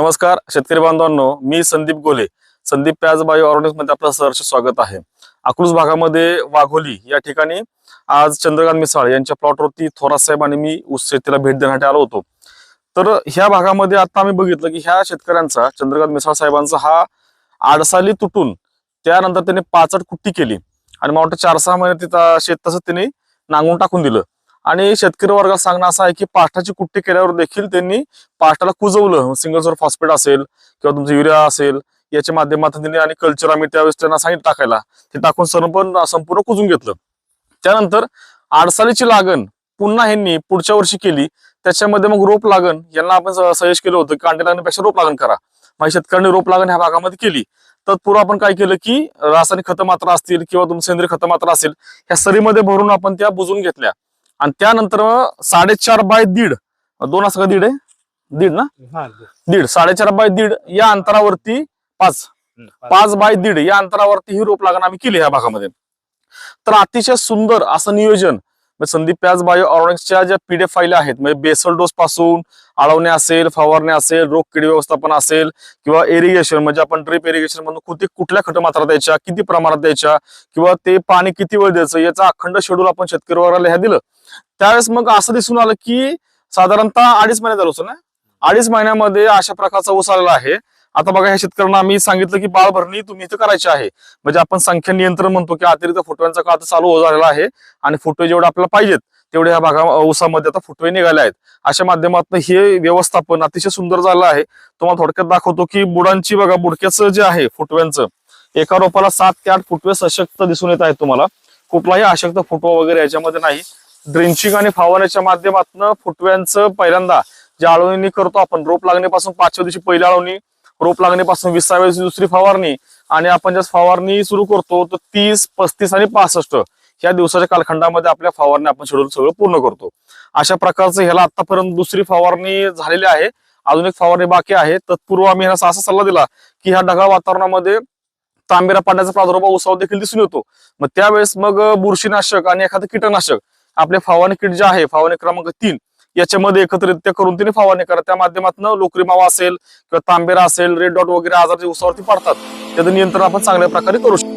नमस्कार शेतकरी बांधवांनो मी संदीप गोले. संदीप प्याज बायो ऑर्गॅनिक्समध्ये आपलं सहर्ष स्वागत आहे. अकलूज भागामध्ये वाघोली या ठिकाणी आज चंद्रकांत मिसाळ यांच्या प्लॉटवरती थोरात साहेब आणि मी ऊस शेतीला भेट देण्यासाठी आलो होतो. तर ह्या भागामध्ये आता आम्ही बघितलं की ह्या शेतकऱ्यांचा चंद्रकांत मिसाळ साहेबांचा हा आडसाली तुटून त्यानंतर त्यांनी पाचट कुट्टी केली. आणि मला वाटतं चार सहा महिने तिथं शेत तसं त्यांनी नांगून टाकून दिलं. आणि शेतकरी वर्गाला सांगणं असं आहे की पाठाची कुट्टी केल्यावर देखील त्यांनी पाठाला कुजवलं. सिंगल सोर फॉस्फेट असेल किंवा तुमचं युरिया असेल याच्या माध्यमातून त्यांनी आणि कल्चर आम्ही त्यावेळेस त्यांना सांगितलं टाकायला. ते टाकून संपूर्ण संपूर्ण कुजून घेतलं. त्यानंतर आडसालीची लागण पुन्हा ह्यांनी पुढच्या वर्षी केली. त्याच्यामध्ये मग रोप लागण यांना आपण सजेस्ट केलं होतं की कांडे लागण्यापेक्षा रोप लागण करा. मग शेतकऱ्यांनी रोप लागण ह्या भागामध्ये केली. तत्पूर्व आपण काय केलं की रासायनिक खतं मात्रा असतील किंवा तुमचं सेंद्रिय खतं मात्रा असेल ह्या सरीमध्ये भरून आपण त्या बुजून घेतल्या. आणि त्यानंतर साडेचार बाय दीड. दोन असं का दीड आहे? दीड ना? हा, दीड. साडेचार बाय दीड या अंतरावरती पाच. पाच बाय दीड या अंतरावरती ही रोप लागण आम्ही केली ह्या भागामध्ये. तर अतिशय सुंदर असं नियोजन संदीप प्याज बायो ऑर्गॅनिक्सच्या ज्या पीडीएफ फाईल आहेत म्हणजे बेसल डोस पासून आळवणे असेल फवारणे असेल रोग किडी व्यवस्थापन असेल किंवा इरिगेशन म्हणजे आपण ड्रिप इरिगेशन मधून कुठे कुठल्या खट मात्रा द्यायच्या किती प्रमाणात द्यायच्या किंवा ते पाणी किती वेळ द्यायचं याचा अखंड शेड्यूल आपण शेतकरी वर्गाला ह्या दिलं. त्यावेळेस मग असं दिसून आलं की साधारणतः अडीच महिने झालं होतं ना? अडीच महिन्यामध्ये अशा प्रकारचा ऊस आलेला आहे. आता बघा ह्या शेतकऱ्यांना आम्ही सांगितलं की बाळ भरणी तुम्ही इथं करायची आहे. म्हणजे आपण संख्या नियंत्रण म्हणतो की अतिरिक्त फुटव्यांचा काळ चालू झालेला आहे आणि फुटवे जेवढे आपल्याला पाहिजेत तेवढे ह्या भागा ऊसामध्ये आता फुटवे निघाले आहेत. अशा माध्यमातून हे व्यवस्थापन अतिशय सुंदर झालं आहे. तुम्हाला थोडक्यात दाखवतो की बुडांची बघा बुडक्याचं जे आहे फुटव्यांचं एका रोपाला सात ते आठ फुटवे सशक्त दिसून येत आहेत तुम्हाला. कुठलाही अशक्त फुटवा वगैरे याच्यामध्ये नाही. ड्रिंचिंग आणि फवारण्याच्या माध्यमातून फुटव्यांचं पहिल्यांदा ज्या आळवणी करतो आपण रोप लागण्यापासून पाचव्या दिवशी पहिली आळवणी रोप लागण्यापासून विसाव्या दिवशी दुसरी फवारणी आणि आपण ज्या फवारणी सुरू करतो तर तीस पस्तीस आणि पासष्ट या दिवसाच्या कालखंडामध्ये आपल्या फवारणी आपण शेड्यूल सगळं पूर्ण करतो. अशा प्रकारचं ह्याला आतापर्यंत दुसरी फवारणी झालेली आहे. अजून एक फवारणी बाकी आहे. तत्पूर्व आम्ही ह्याला असा सल्ला दिला की ह्या ढगाळ वातावरणामध्ये तांबेरा पाण्याचा प्रादुर्भाव उसावर देखील दिसून येतो. मग त्यावेळेस मग बुरशीनाशक आणि एखादं कीटकनाशक आपले फवारणी किट जे आहे फवारणी क्रमांक तीन याच्यामध्ये एकत्रित करून तिने फवारणी करा. त्या माध्यमातून लोकरी मावा असेल किंवा तांबेरा असेल रेड डॉट वगैरे आजार जे उसावरती पडतात. त्याचं नियंत्रण आपण चांगल्या प्रकारे करू शकतो.